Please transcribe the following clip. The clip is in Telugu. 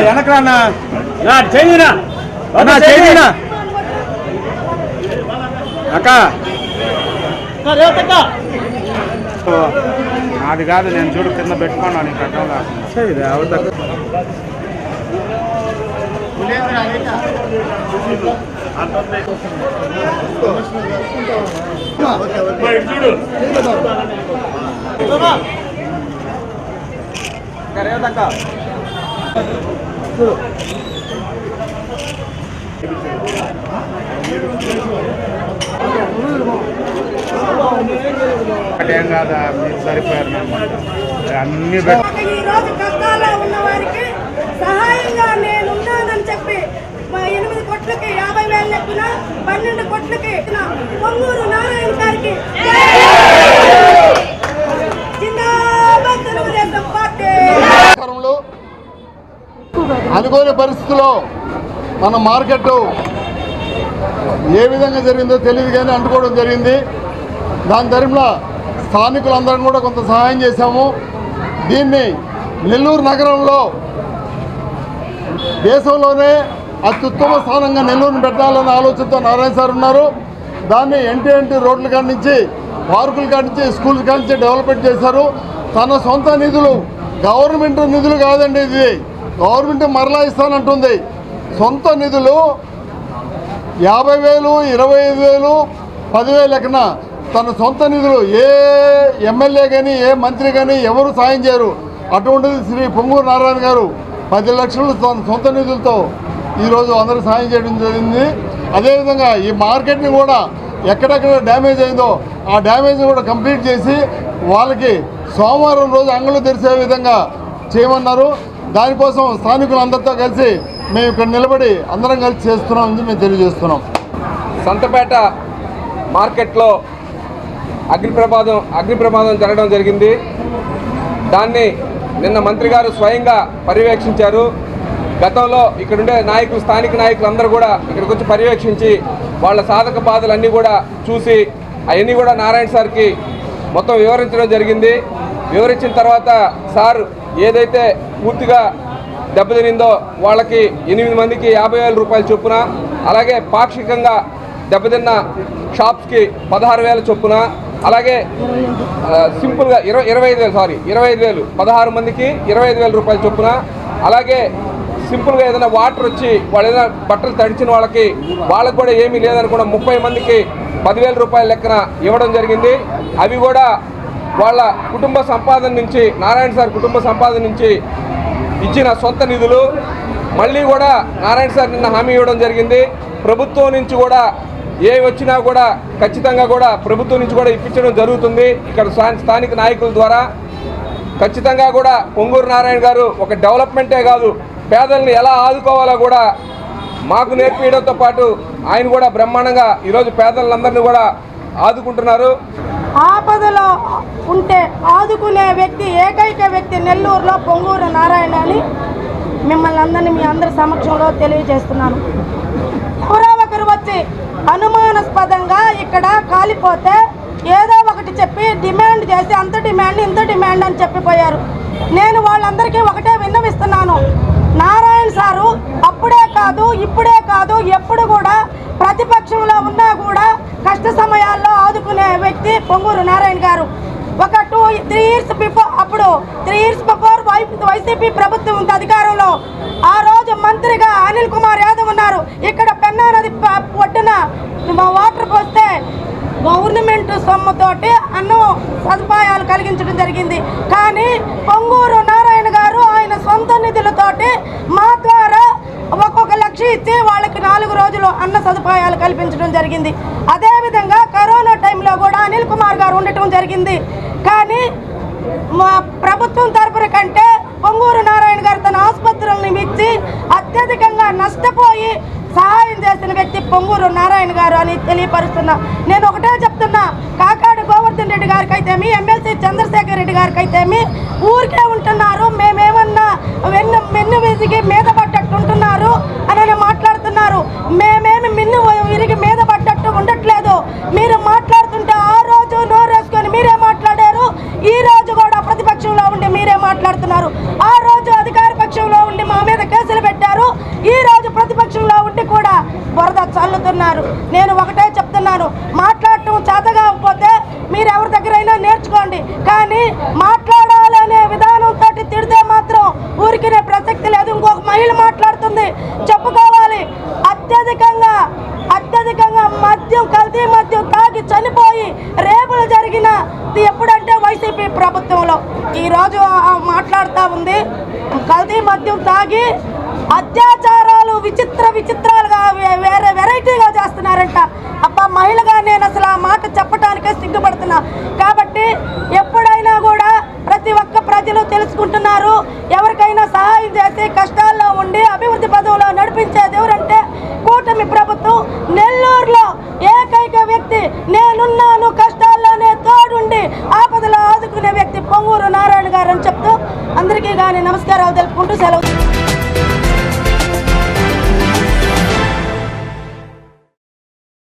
వెనకరానా చేయినా. అన్నా చేయినా. అక్క. అది కాదు నేను చూడు కింద పెట్టుకున్నాను నీకు అర్థం కాకుండా ఏం కాదా మీరు సరిపోయారు అన్ని ఈరోజు కష్టాల్లో ఉన్న వారికి సహాయంగా నేనున్నానని చెప్పి మా ఎనిమిది కోట్లకి యాభై వేలు లెక్కన పన్నెండు కోట్లకి ఇచ్చిన పొంగూరు నారాయణ గారికి జిందాబాద్ తెలుగుదేశం అనుకోని పరిస్థితుల్లో మన మార్కెట్ ఏ విధంగా జరిగిందో తెలియదు కానీ అంటుకోవడం జరిగింది. దాని తరపున స్థానికులందరం కూడా కొంత సహాయం చేశాము. దీన్ని నెల్లూరు నగరంలో దేశంలోనే అత్యుత్తమ స్థానంగా నెల్లూరుని పెట్టాలన్న ఆలోచనతో నారాయణ సార్ ఉన్నారు. దాన్ని ఎంటీ ఎన్టీ రోడ్ల కాడి నుంచి పార్కుల కాడి నుంచి స్కూల్ కాడి నుంచి డెవలప్మెంట్ చేశారు. తన సొంత నిధులు గవర్నమెంట్ నిధులు కాదండి ఇది. గవర్నమెంట్ మరలా ఇస్తానంటుంది. సొంత నిధులు యాభై వేలు ఇరవై ఐదు వేలు పదివేలు లెక్కన తన సొంత నిధులు ఏ ఎమ్మెల్యే కానీ ఏ మంత్రి కానీ ఎవరు సాయం చేయరు. అటువంటిది శ్రీ పొంగూరు నారాయణ గారు పది లక్షలు తన సొంత నిధులతో ఈరోజు అందరూ సాయం చేయడం జరిగింది. అదేవిధంగా ఈ మార్కెట్ని కూడా ఎక్కడెక్కడ డ్యామేజ్ అయిందో ఆ డ్యామేజ్ కూడా కంప్లీట్ చేసి వాళ్ళకి సోమవారం రోజు అంగళ్ళు తెరిసే విధంగా చేయమన్నారు. దానికోసం స్థానికులందరితో కలిసి మేము ఇక్కడ నిలబడి అందరం కలిసి చేస్తున్నామని మేము తెలియజేస్తున్నాం. సంతపేట మార్కెట్లో అగ్ని ప్రమాదం అగ్ని ప్రమాదం జరగడం జరిగింది. దాన్ని నిన్న మంత్రి గారు స్వయంగా పర్యవేక్షించారు. గతంలో ఇక్కడుండే నాయకులు స్థానిక నాయకులు అందరూ కూడా ఇక్కడికి వచ్చి పర్యవేక్షించి వాళ్ళ సాధక బాధలన్నీ కూడా చూసి అవన్నీ కూడా నారాయణ సార్కి మొత్తం వివరించడం జరిగింది. వివరించిన తర్వాత సార్ ఏదైతే పూర్తిగా దెబ్బతినిందో వాళ్ళకి ఎనిమిది మందికి యాభై వేల రూపాయల చొప్పున అలాగే పాక్షికంగా దెబ్బతిన్న షాప్స్కి పదహారు వేల చొప్పున అలాగే సింపుల్గా ఇరవై ఇరవై ఐదు వేలు సారీ ఇరవై ఐదు వేలు పదహారు మందికి ఇరవై ఐదు వేల రూపాయల చొప్పున అలాగే సింపుల్గా ఏదైనా వాటర్ వచ్చి వాళ్ళు ఏదైనా బట్టలు తడిచిన వాళ్ళకి వాళ్ళకి కూడా ఏమీ లేదనుకున్న ముప్పై మందికి పదివేల రూపాయల లెక్కన ఇవ్వడం జరిగింది. అవి కూడా వాళ్ళ కుటుంబ సంపాదన నుంచి నారాయణ సార్ కుటుంబ సంపాదన నుంచి ఇచ్చిన సొంత నిధులు మళ్ళీ కూడా నారాయణ సార్ నిన్న హామీ ఇవ్వడం జరిగింది. ప్రభుత్వం నుంచి కూడా ఏ వచ్చినా కూడా ఖచ్చితంగా కూడా ప్రభుత్వం నుంచి కూడా ఇప్పించడం జరుగుతుంది. ఇక్కడ స్థానిక నాయకుల ద్వారా ఖచ్చితంగా కూడా పొంగూరు నారాయణ గారు ఒక డెవలప్మెంటే కాదు పేదల్ని ఎలా ఆదుకోవాలో కూడా మాకు నేర్పించడంతో పాటు ఆయన కూడా బ్రహ్మాండంగా ఈరోజు పేదలందరినీ కూడా ఆదుకుంటున్నారు. ఆపదలో ఉంటే ఆదుకునే వ్యక్తి ఏకైక వ్యక్తి నెల్లూరులో పొంగూరు నారాయణ అని మిమ్మల్ని అందరినీ మీ అందరి సమక్షంలో తెలియజేస్తున్నాను. ఎవరో ఒకరు వచ్చి అనుమానాస్పదంగా ఇక్కడ కాలిపోతే ఏదో ఒకటి చెప్పి డిమాండ్ చేసి అంత డిమాండ్ ఇంత డిమాండ్ అని చెప్పిపోయారు. నేను వాళ్ళందరికీ ఒకటే విన్నవిస్తున్నాను. నారాయణ సారు అప్పుడే కాదు ఇప్పుడే కాదు ఎప్పుడు కూడా ప్రతిపక్షంలో ఉన్నా కూడా కష్ట సమయాల్లో ఆదుకునే వ్యక్తి పొంగూరు నారాయణ గారు. ఒక టూ త్రీ ఇయర్స్ బిఫోర్ అప్పుడు త్రీ ఇయర్స్ బిఫోర్ వైసీపీ ప్రభుత్వం ఉంది అధికారంలో. ఆ రోజు మంత్రిగా అనిల్ కుమార్ యాదవ్ ఉన్నారు. ఇక్కడ పెన్నా నది ఒడ్డున మా వాటర్ పోస్తే గవర్నమెంట్ సొమ్ముతోటి అన్నం సదుపాయాలు కలిగించడం జరిగింది. కానీ పొంగూరు నారాయణ గారు ఆయన సొంత నిధులతోటి మా ద్వారా ఒక్కొక్క లక్ష ఇచ్చి వాళ్ళకి నాలుగు రోజులు అన్న సదుపాయాలు కల్పించడం జరిగింది. అదేవిధంగా కరోనా టైంలో కూడా అనిల్ కుమార్ గారు ఉండటం జరిగింది. కానీ మా ప్రభుత్వం తరపున కంటే పొంగూరు నారాయణ గారు తన ఆసుపత్రులను ఇచ్చి అత్యధికంగా నష్టపోయి సహాయం చేసిన వ్యక్తి పొంగూరు నారాయణ గారు అని తెలియపరుస్తున్నా నేను ఒకటే చెప్తున్నా కాకాడు గోవర్ధన్ రెడ్డి గారికి అయితేమి ఎమ్మెల్సీ చంద్రశేఖర్ రెడ్డి గారికి అయితేమి ఊరికే ఉంటున్నారు. మేమేమన్నా వెన్ను వెన్ను విసిగి మీద చల్లుతున్నారు. నేను ఒకటే చెప్తున్నాను. మాట్లాడటం చేతగాకపోతే మీరు ఎవరి దగ్గరైనా నేర్చుకోండి. కానీ మాట్లాడాలనే విధానంతో తిడితే మాత్రం ఊరికినే ప్రసక్తి లేదు. ఇంకొక మహిళ మాట్లాడుతుంది. చెప్పుకోవాలి. అత్యధికంగా అత్యధికంగా మద్యం కల్తీ మద్యం తాగి చనిపోయి రేపులు జరిగిన ఎప్పుడంటే వైసీపీ ప్రభుత్వంలో. ఈరోజు మాట్లాడుతూ ఉంది. కల్తీ మద్యం తాగి అత్యాచారాలు విచిత్ర విచిత్రాలుగా వే- వేరే వెరైటీగా చేస్తున్నారంట. అబ్బా మహిళగా నేను అసలు ఆ మాట చెప్పడానికే సిగ్గుపడుతున్నా. కాబట్టి ఎప్పుడైనా కూడా ప్రతి ఒక్క ప్రజలు తెలుసుకుంటున్నారు ఎవరికైనా సహాయం చేసి కష్టాల్లో ఉండి అభివృద్ధి పదవులో నడిపించేది ఎవరంటే కూటమి ప్రభుత్వం. నెల్లూరులో ఏకైక వ్యక్తి నేనున్నాను కష్టాల్లోనే తోడుండి ఆపదలో ఆదుకునే వ్యక్తి పొంగూరు నారాయణ గారు అని చెప్తూ అందరికీ కానీ నమస్కారాలు తెలుపుకుంటూ సెలవు